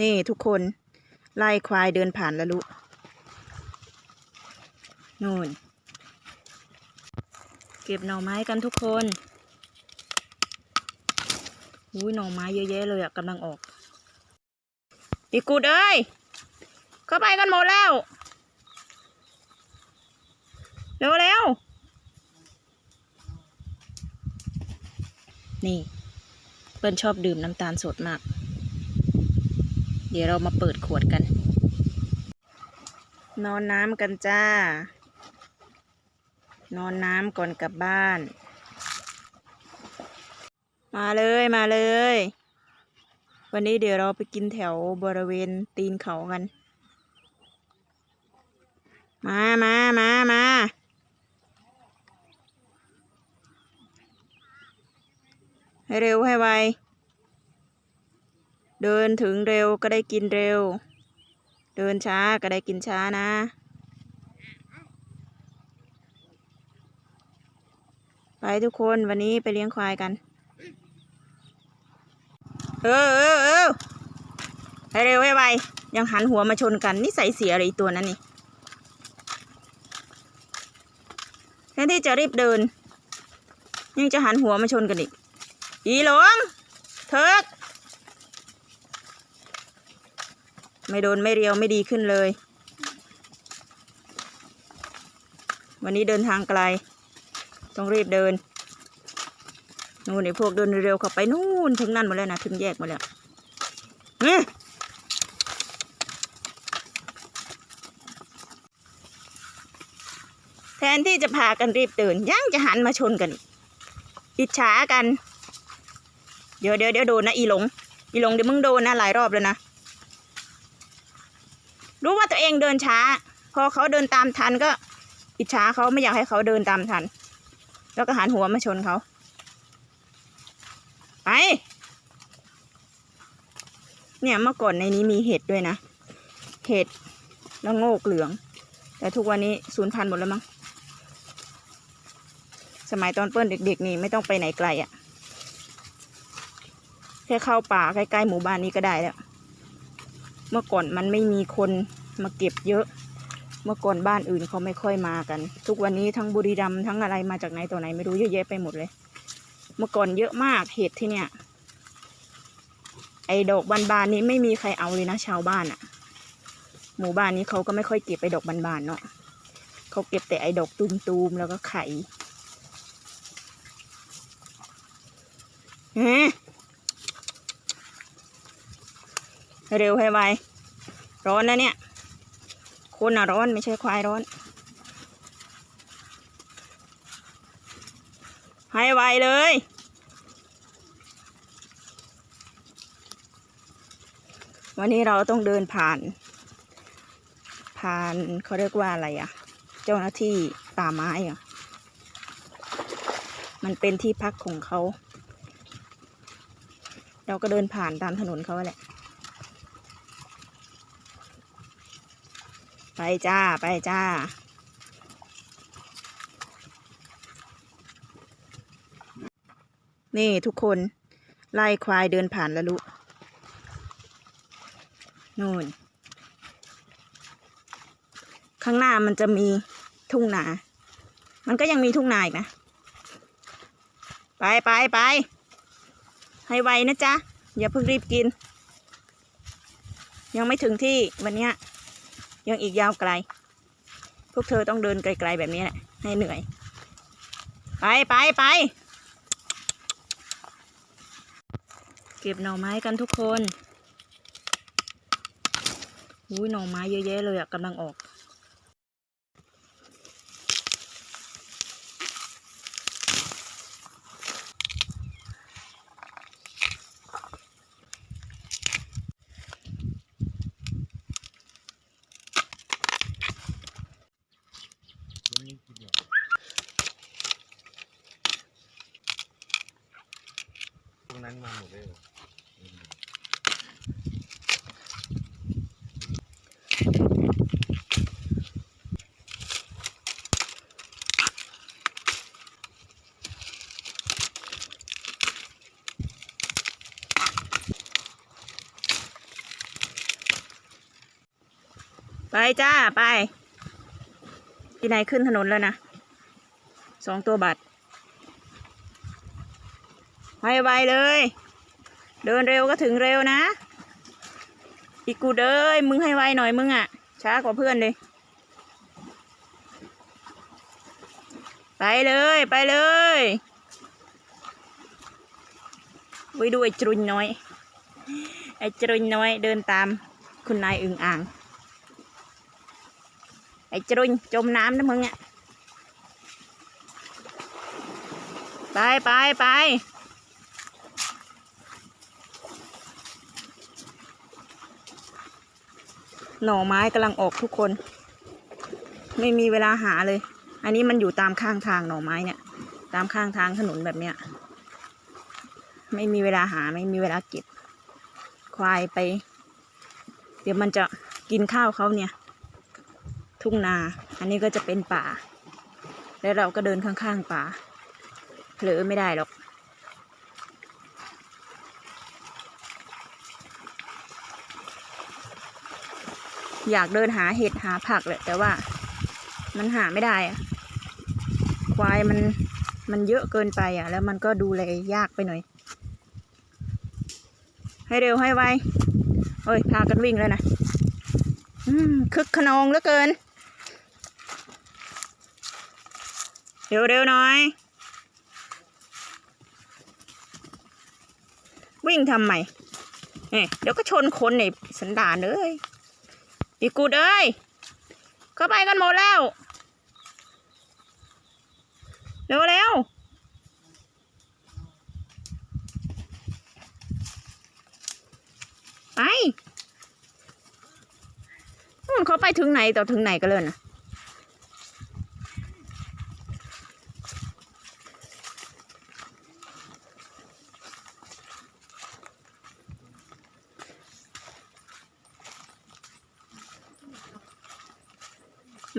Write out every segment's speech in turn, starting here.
นี่ทุกคน ไล่ควายเดินผ่านล้วลูกนู่น เก็บหน่อไม้กันทุกคนอุ้ยหน่อไม้เยอะแยะเลยอะกำลังออกอีกูดเอ้ยเข้าไปกันหมดแล้ว เร็วเร็วนี่เปิ้ลชอบดื่มน้ำตาลสดมาก เดี๋ยวเรามาเปิดขวดกัน นอนน้ำกันจ้า นอนน้ำก่อนกลับบ้าน มาเลยมาเลย วันนี้เดี๋ยวเราไปกินแถวบริเวณตีนเขากัน มามามามาให้เร็วให้ไว เดินถึงเร็วก็ได้กินเร็ว เดินช้าก็ได้กินช้านะ ไปทุกคนวันนี้ไปเลี้ยงควายกัน เออเออเออให้เร็วให้ไวยังหันหัวมาชนกันนิสัยเสียอะไรตัวนั้นนี่แทนที่จะรีบเดิน ยังจะหันหัวมาชนกันอีก อีหลงเถิก ไม่โดนไม่เรียวไม่ดีขึ้นเลย วันนี้เดินทางไกล ต้องรีบเดิน นู่นไอ้พวกเดินเร็วเข้าไปนู่นถึงนั่นหมดแล้วนะถึงแยกหมดแล้วนี่แทนที่จะพากันรีบเดินยังจะหันมาชนกัน อิจฉากัน เดี๋ยวเดี๋ยวเดี๋ยวโดนนะอีหลง อีหลงเดี๋ยวมึงโดนนะหลายรอบแล้วนะ เองเดินช้า พอเขาเดินตามทันก็อิจฉาเขาไม่อยากให้เขาเดินตามทัน แล้วก็หันหัวมาชนเขาไปเนี่ยเมื่อก่อนในนี้มีเห็ดด้วยนะ เห็ดแล้วโงกเหลือง แต่ทุกวันนี้สูญพันธุ์หมดแล้วมั้งสมัยตอนเปิ้ลเด็กๆนี่ไม่ต้องไปไหนไกลอะ่ะแค่เข้าป่าใกล้ๆหมู่บ้านนี้ก็ได้แล้ว เมื่อก่อนมันไม่มีคน มาเก็บเยอะ เมื่อก่อนบ้านอื่นเขาไม่ค่อยมากัน ทุกวันนี้ทั้งบุรีรัมย์ทั้งอะไรมาจากไหนตัวไหนไม่รู้เยอะแยะไปหมดเลย เมื่อก่อนเยอะมากเห็ดที่เนี่ย ไอ้ดอกบานๆนี้ไม่มีใครเอาเลยนะชาวบ้านอะหมู่บ้านนี้เขาก็ไม่ค่อยเก็บไอ้ดอกบานๆเนาะเขาเก็บแต่ไอ้ดอกตูมๆแล้วก็ไข่เฮ้เร็วให้ไวร้อนนะเนี่ย คนอะร้อนไม่ใช่ควายร้อน ให้ไวเลย วันนี้เราต้องเดินผ่าน ผ่านเขาเรียกว่าอะไรอะเจ้าหน้าที่ป่าไม้อะมันเป็นที่พักของเขา เราก็เดินผ่านตามถนนเขาแหละ ไป จ้า ไปจ้า นี่ทุกคน ไล่ควายเดินผ่านล้วลูกนู่น ข้างหน้ามันจะมีทุ่งนา มันก็ยังมีทุ่งนาอีกนะ ไปไปไป ให้ไวนะจ๊ะ อย่าเพิ่งรีบกิน ยังไม่ถึงที่วันเนี้ย ยังอีกยาวไกล พวกเธอต้องเดินไกลๆแบบนี้แหละให้เหนื่อย ไปไปไปเก็บหน่อไม้กันทุกคนอุ้ยหน่อไม้เยอะแยะเลยอะกำลังออก ตรงนั้นมาหมดเลยเหรออืม ไป จ้าไปที่ไหนขึ้นถนนแล้วนะสองตัวบัตรไปไวเลย เดินเร็วก็ถึงเร็วนะ อีกกูเด้ยมึงให้ไวหน่อยมึงอะ ช้ากว่าเพื่อนเลยไปเลยไปเลยไปดูไอ้จรุนน้อย ไอ้จรุนน้อยเดินตามคุณนายอึ่งอ่าง ไอ้จรุนจมน้ำนะมึงอะไปไปไปหน่อไม้กำลังออกทุกคน ไม่มีเวลาหาเลย อันนี้มันอยู่ตามข้างทางหน่อไม้เนี่ย ตามข้างทางถนนแบบเนี้ย ไม่มีเวลาหาไม่มีเวลาเก็บ ควายไป เดี๋ยวมันจะกินข้าวเขาเนี่ย ทุ่งนา อันนี้ก็จะเป็นป่า แล้วเราก็เดินข้างๆป่าเผลอไม่ได้หรอก อยากเดินหาเห็ดหาผักแหละแต่ว่ามันหาไม่ได้อะควายมันมันเยอะเกินไปอะ แล้วมันก็ดูแลยากไปหน่อย ให้เร็วให้ไวเอ้ย พากันวิ่งแล้วนะคึกขนองเหลือเกิน เร็วเร็วหน่อย วิ่งทำไมเอ๊ะเดี๋ยวก็ชนคนในสันดานเลยอีกูดเอ้ยเข้าไปกันหมดแล้ว เร็วเร็วไปนู่นเขาไปถึงไหนต่อถึงไหนกันเลยนะ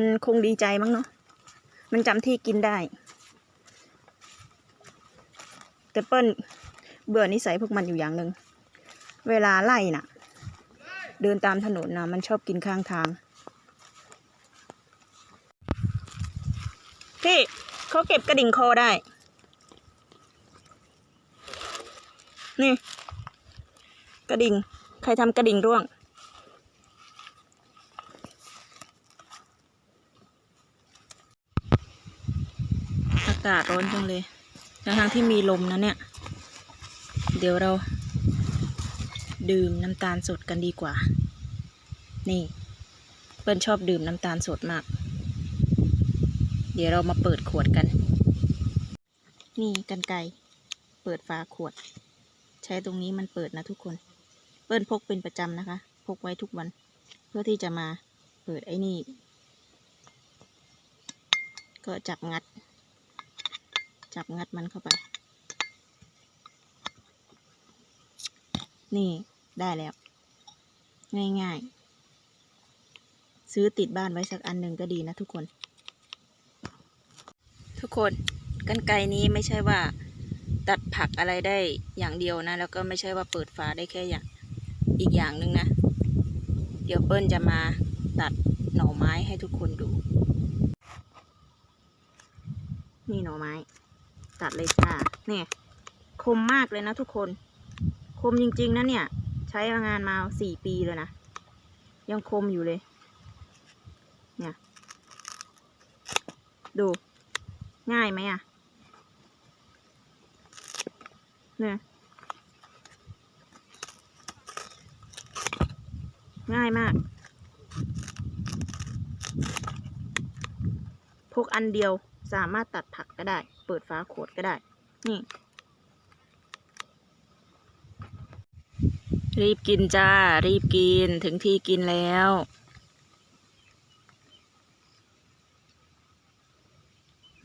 มันคงดีใจมั้งเนาะ มันจำที่กินได้ แต่เปิ้ลเบื่อนิสัยพวกมันอยู่อย่างหนึ่ง เวลาไล่น่ะ เดินตามถนนนะมันชอบกินข้างทาง พี่เขาเก็บกระดิ่งคอได้ นี่ กระดิ่ง ใครทำกระดิ่งร่วงากาศร้อนจังเลยทั้งทางที่มีลมนะเนี่ย เดี๋ยวเรา ดื่มน้ำตาลสดกันดีกว่า นี่ เปิ้ลชอบดื่มน้ำตาลสดมาก เดี๋ยวเรามาเปิดขวดกัน นี่กันไกรเปิดฝาขวด ใช้ตรงนี้มันเปิดนะทุกคน เปิ้ลพกเป็นประจำนะคะ พกไว้ทุกวัน เพื่อที่จะมาเปิดไอ้นี่ ก็จับงัด จับงัดมันเข้าไป นี่ได้แล้ว ง่ายๆ ซื้อติดบ้านไว้สักอันหนึ่งก็ดีนะทุกคน ทุกคนกันไกนี้ไม่ใช่ว่า ตัดผักอะไรได้อย่างเดียวนะ แล้วก็ไม่ใช่ว่าเปิดฝาได้แค่อย่างอีกอย่างหนึ่งนะ เดี๋ยวเปิ้ลจะมาตัดหน่อไม้ให้ทุกคนดู นี่หน่อไม้ ตัดเลยจ้าเนี่ยคมมากเลยนะทุกคน คมจริง ๆนะเนี่ย ใช้งานมาสี่ปีแล้วนะ ยังคมอยู่เลย เนี่ย ดู ง่ายไหมอะ เนี่ย ง่ายมาก พกอันเดียวสามารถตัดผักก็ได้ เปิดฝาขวดก็ได้ นี่ รีบกินจ้า รีบกินถึงที่กินแล้ว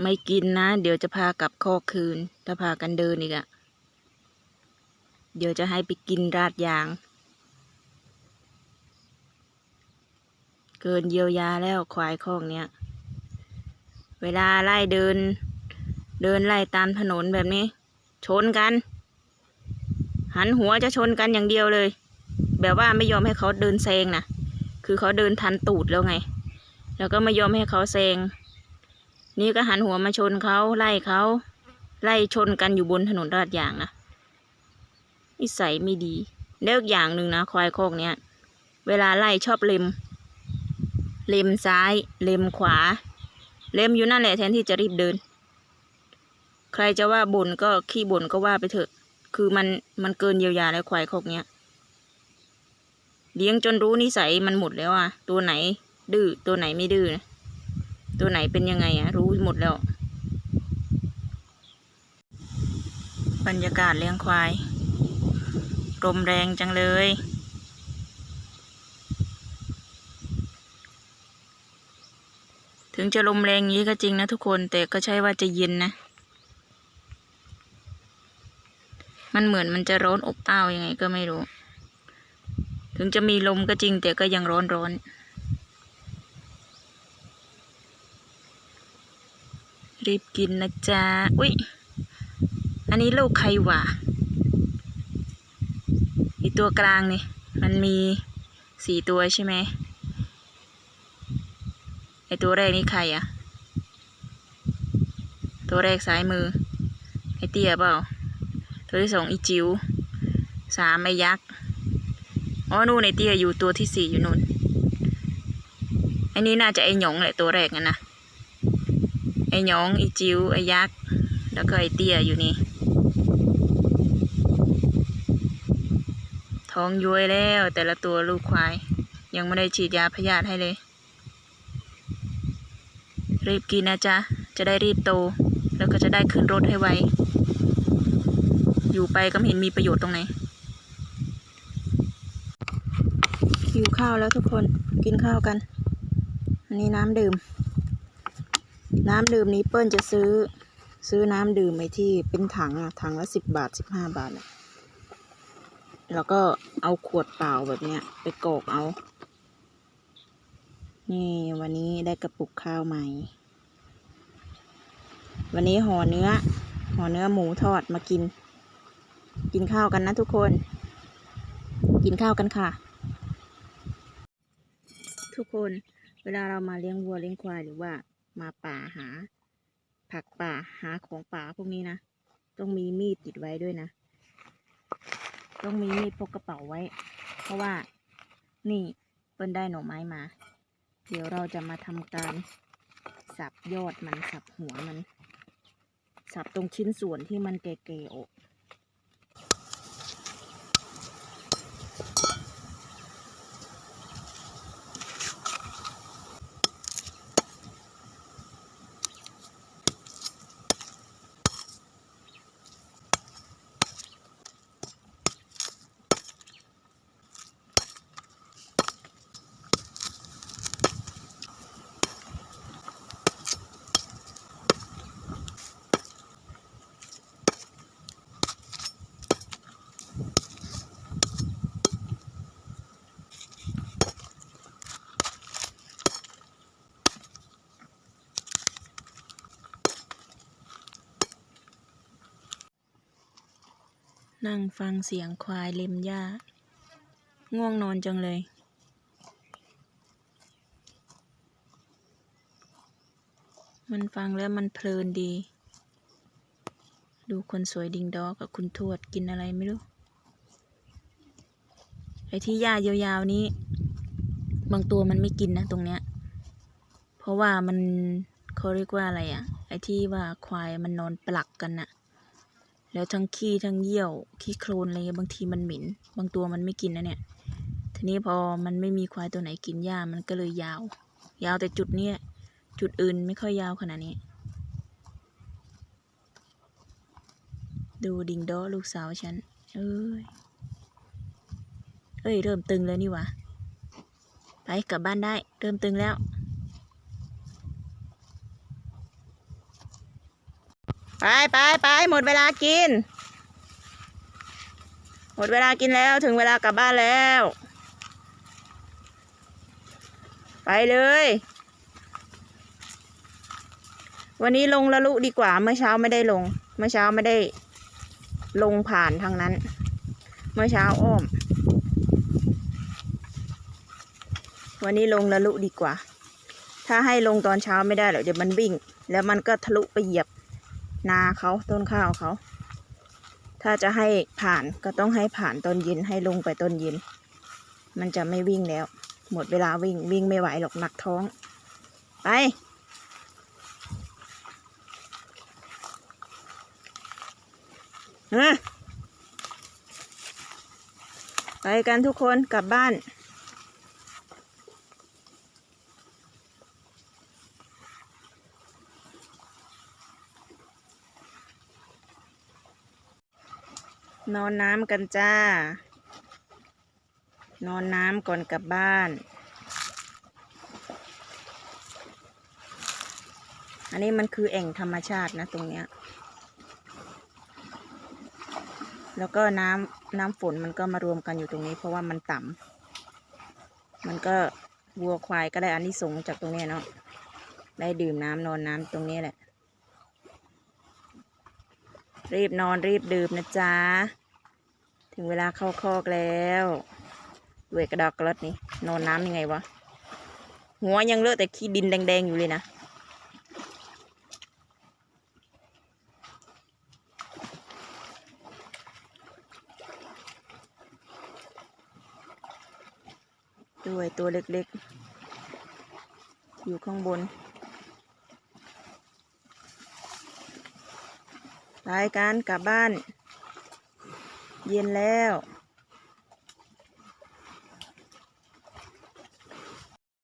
ไม่กินนะ เดี๋ยวจะพากลับคอกคืน ถ้าพากันเดินอีกอะเดี๋ยวจะให้ไปกินราดยาง เกินเยียวยาแล้วควายคอกเนี้ย เวลาไล่เดิน เดินไล่ตามถนนแบบนี้ ชนกัน หันหัวจะชนกันอย่างเดียวเลย แบบว่าไม่ยอมให้เขาเดินแซงนะคือเขาเดินทันตูดแล้วไง แล้วก็ไม่ยอมให้เขาแซงนี่ก็หันหัวมาชนเขาไล่เขาไล่ชนกันอยู่บนถนนลาดยางนะนิสัยไม่ดีเลิกอย่างหนึ่งนะควายโคกเนี้ยเวลาไล่ชอบเล็ม เล็มซ้าย เล็มขวา เล็มอยู่นั่นแหละแทนที่จะรีบเดิน ใครจะว่าบ่นก็ขี้บ่นก็ว่าไปเถอะ คือมันมันเกินเยียวยาแล้วควายคอกเนี้ย เลี้ยงจนรู้นิสัยมันหมดแล้วอะ ตัวไหน ดื้อตัวไหนไม่ดื้อนะตัวไหนเป็นยังไงอะ รู้หมดแล้ว บรรยากาศเลี้ยงควายลมแรงจังเลยถึงจะลมแรงงี้ก็จริงนะทุกคนแต่ก็ใช่ว่าจะเย็นนะ มันเหมือนมันจะร้อนอบอ้าวยังไงก็ไม่รู้ ถึงจะมีลมก็จริงแต่ก็ยังร้อนร้อนรีบกินนะจ๊ะ อุ๊ยอันนี้ลูกใครวะอีตัวกลางนี่ มันมีสี่ตัวใช่ไหม ไอตัวแรกนี่ใครอะ ตัวแรกซ้ายมือ ไอเตี้ยเปล่า ตัวที่สองอีจิ๋วสามไอยักษ์อ๋อนู่นไอเตี้ยอยู่ตัวที่สี่อยู่นู่นอันนี้น่าจะไอหยงแหละตัวแรกนะนะไอหยองไอจิ๋วไอยักษ์แล้วก็ไอเตี้ยอยู่นี่ท้องย้วยแล้ว แต่ละตัวลูกควาย ยังไม่ได้ฉีดยาพยาธิให้เลย รีบกินนะจ๊ะ จะได้รีบโต แล้วก็จะได้ขึ้นรถให้ไว อยู่ไปก็ไม่เห็นมีประโยชน์ตรงไหนหิวข้าวแล้วทุกคนกินข้าวกัน อันนี้น้ำดื่ม น้ำดื่มนี้เปิ้ลจะซื้อซื้อน้ำดื่มไอ้ที่เป็นถังอะถังละสิบบาทสิบห้าบาทอะแล้วก็เอาขวดเปล่าแบบเนี้ย ไปกอกเอา นี่วันนี้ได้กระปุกข้าวใหม่ วันนี้ห่อเนื้อห่อเนื้อหมูทอดมากิน กินข้าวกันนะทุกคน กินข้าวกันค่ะ ทุกคนเวลาเรามาเลี้ยงวัวเลี้ยงควายหรือว่ามาป่าหา ผักป่าหาของป่าพวกนี้นะ ต้องมีมีดติดไว้ด้วยนะ ต้องมีมีดพกกระเป๋าไว้ เพราะว่านี่เปิ้ลได้หน่อไม้มา เดี๋ยวเราจะมาทำการสับยอดมันสับหัวมัน สับตรงชิ้นส่วนที่มันแก่ๆออก นั่งฟังเสียงควายเล็มหญ้า ง่วงนอนจังเลย มันฟังแล้วมันเพลินดี ดูคนสวยดิงดอกับคุณทวดกินอะไรไม่รู้ ไอ้ที่หญ้ายาวๆนี้ บางตัวมันไม่กินนะตรงเนี้ย เพราะว่ามันเขาเรียกว่าอะไรอะไอ้ที่ว่าควายมันนอนปลักกันน่ะ แล้วทั้งขี้ทั้งเยี่ยวขี้โคลนอะไรเงี้ยบางทีมันเหม็น บางตัวมันไม่กินนะเนี่ย ทีนี้พอมันไม่มีควายตัวไหนกินหญ้ามันก็เลยยาว ยาวแต่จุดเนี้ยจุดอื่นไม่ค่อยยาวขนาดนี้ ดูดิงดอลูกสาวฉัน เอ้ย เอ้ย เริ่มตึงแล้วนี่วะ ไปกลับบ้านได้ เริ่มตึงแล้ว ไปไปไปหมดเวลากิน หมดเวลากินแล้วถึงเวลากลับบ้านแล้ว ไปเลย วันนี้ลงละลุดีกว่า เมื่อเช้าไม่ได้ลง เมื่อเช้าไม่ได้ลงผ่านทางนั้น เมื่อเช้าอ้อม วันนี้ลงละลุดีกว่า ถ้าให้ลงตอนเช้าไม่ได้หรอกเดี๋ยวมันวิ่ง แล้วมันก็ทะลุไปเหยียบ นาเขาต้นข้าวเขา ถ้าจะให้ผ่านก็ต้องให้ผ่านตอนเย็นให้ลงไปตอนเย็น มันจะไม่วิ่งแล้ว หมดเวลาวิ่งวิ่งไม่ไหวหรอกหนักท้อง ไป ไปกันทุกคนกลับบ้าน นอนน้ำกันจ้า นอนน้ำก่อนกลับบ้าน อันนี้มันคือแอ่งธรรมชาตินะตรงเนี้ย แล้วก็น้ำน้ำฝนมันก็มารวมกันอยู่ตรงนี้ เพราะว่ามันต่ำมันก็วัวควายก็ได้อานิสงส์จากตรงเนี้ยเนาะ ได้ดื่มน้ำนอนน้ำตรงนี้แหละ รีบนอนรีบดื่มนะจ๊ะ ถึงเวลาเข้าคอกแล้วเวกกระดอกกระดนี่นอนน้ำยังไงวะ หัวยังเลอะแต่ขี้ดินแดงๆอยู่เลยนะด้วยตัวเล็กๆ อยู่ข้างบน รายการกลับบ้าน เย็นแล้ว